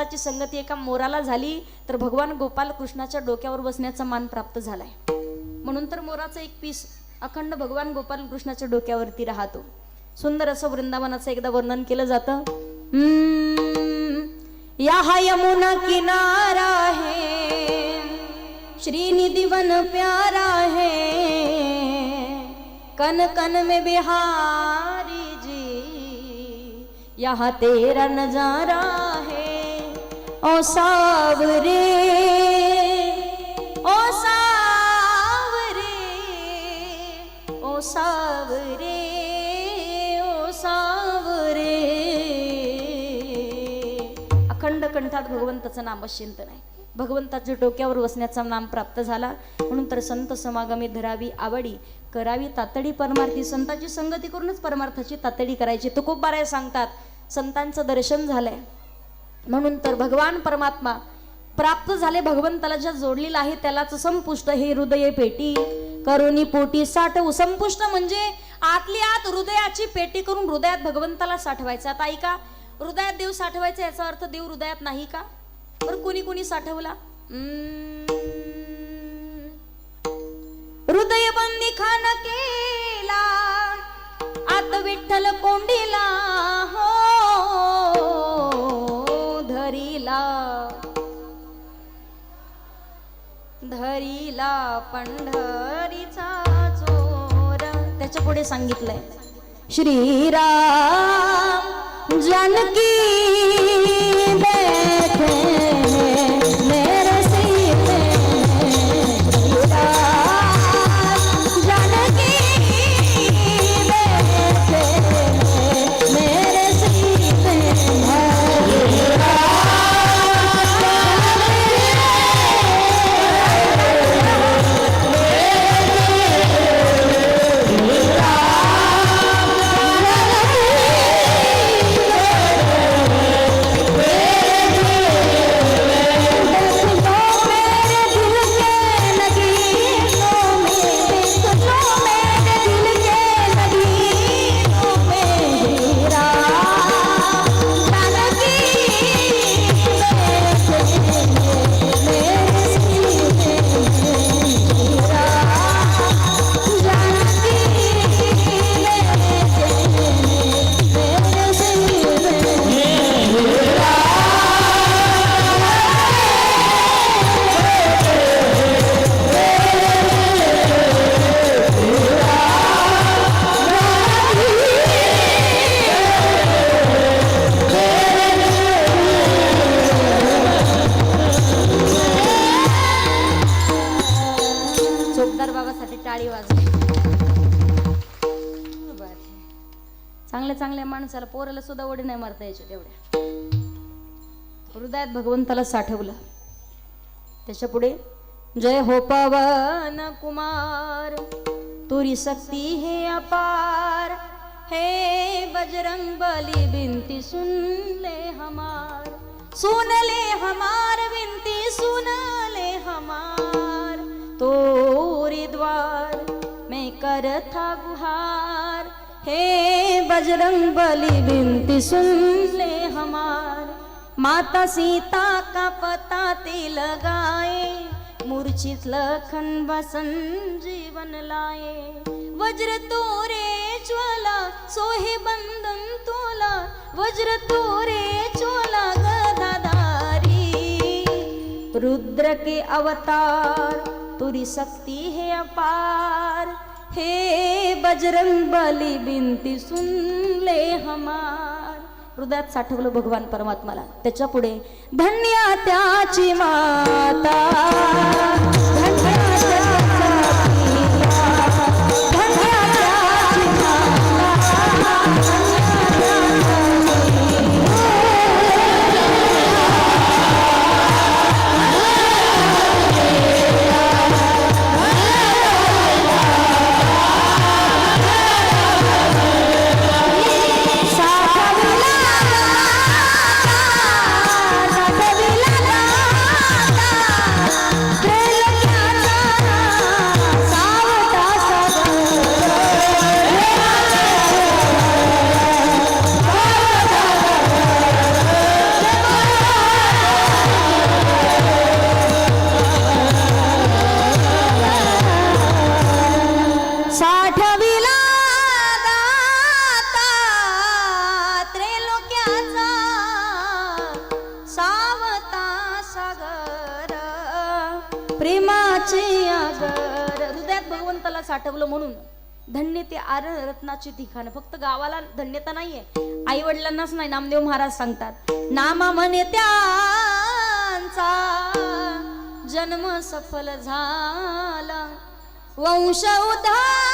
संताची संगती एका मोराला झाली तर भगवान गोपाल कृष्णाच्या डोक्यावर बसण्याचा मान प्राप्त झालाय. म्हणून तर मोराचं एक पीस अखंड भगवान गोपाल कृष्णाच्या डोक्यावरती राहतो. सुंदर असं वृंदावनाचं एकदा वर्णन केलं जातं. या हा यमुना किनारा है श्रीनिधि वन प्यारा है कन कन में बिहारी जी यहाँ तेरा नजारा ओ सावरे ओ सावरे ओ सावरे ओ सावरे. अखंड कंठात भगवंताचं नाम चिंतन आहे भगवंताच्या डोक्यावर बसण्याचा नाम प्राप्त झाला. म्हणून तर संत समागमी धरावी आवडी करावी तातडी परमार्थी. संताची संगती करूनच परमार्थाची तातडी करायची. तुकोबाराय सांगतात. संतांचं दर्शन झालंय. म्हणून तर भगवान परमात्मा प्राप्त झाले भगवंताला ज्या जोडलेला आहे त्यालाच संपुष्ट. हे हृदय पेटी करुणी पोटी साठवू संपुष्ट म्हणजे आतली आत हृदयाची पेटी करून हृदयात भगवंताला साठवायचं. आता ऐका हृदयात देव साठवायचा याचा अर्थ देव हृदयात नाही का? पण कुणी कुणी साठवला? हृदय बंदी खान केला आत विठ्ठल कोंडीला पंढरीचा चोर त्याच्या पुढे सांगितलंय श्रीराम जानकी देखे चोपदार टाळी वाजली. चांगल्या चांगल्या माणसाला पोराला सुद्धा ओढी नाही मारता यायच्या तेवढ्या. हृदयात भगवंताला साठवलं. त्याच्या पुढे जय हो पवन कुमार तुरी शक्ती हे अपार हे बजरंग बली बिनती सुनले हमार सुनले हमार विनती करथा गुहार. हे बजरंग बली विनती सुन ले हमार. माता सीता का पता ते लगाए मूर्छित लखन बसन जीवन लाए वज्र तोरे ज्वाला सोहे बंधन तोला. वज्र तोरे चोला गदाधारी. रुद्र के अवतार तुरी शक्ति है अपार. हे बजरंग बली बिनती सुनले हमार. हृदयात साठवलं भगवान परमात्माला. त्याच्या पुढे धन्य त्याची माता. धन्य प्रेमाचे आगर. हृदयात भगवंताला साठवलं म्हणून धन्यते आर रत्नाची ठिकाण. फक्त गावाला धन्यता नाहीये. आई वडिलांनाच नाही नामदेव महाराज सांगतात. नामा म्हणे त्यांचा जन्म सफल झाला. वंश उधार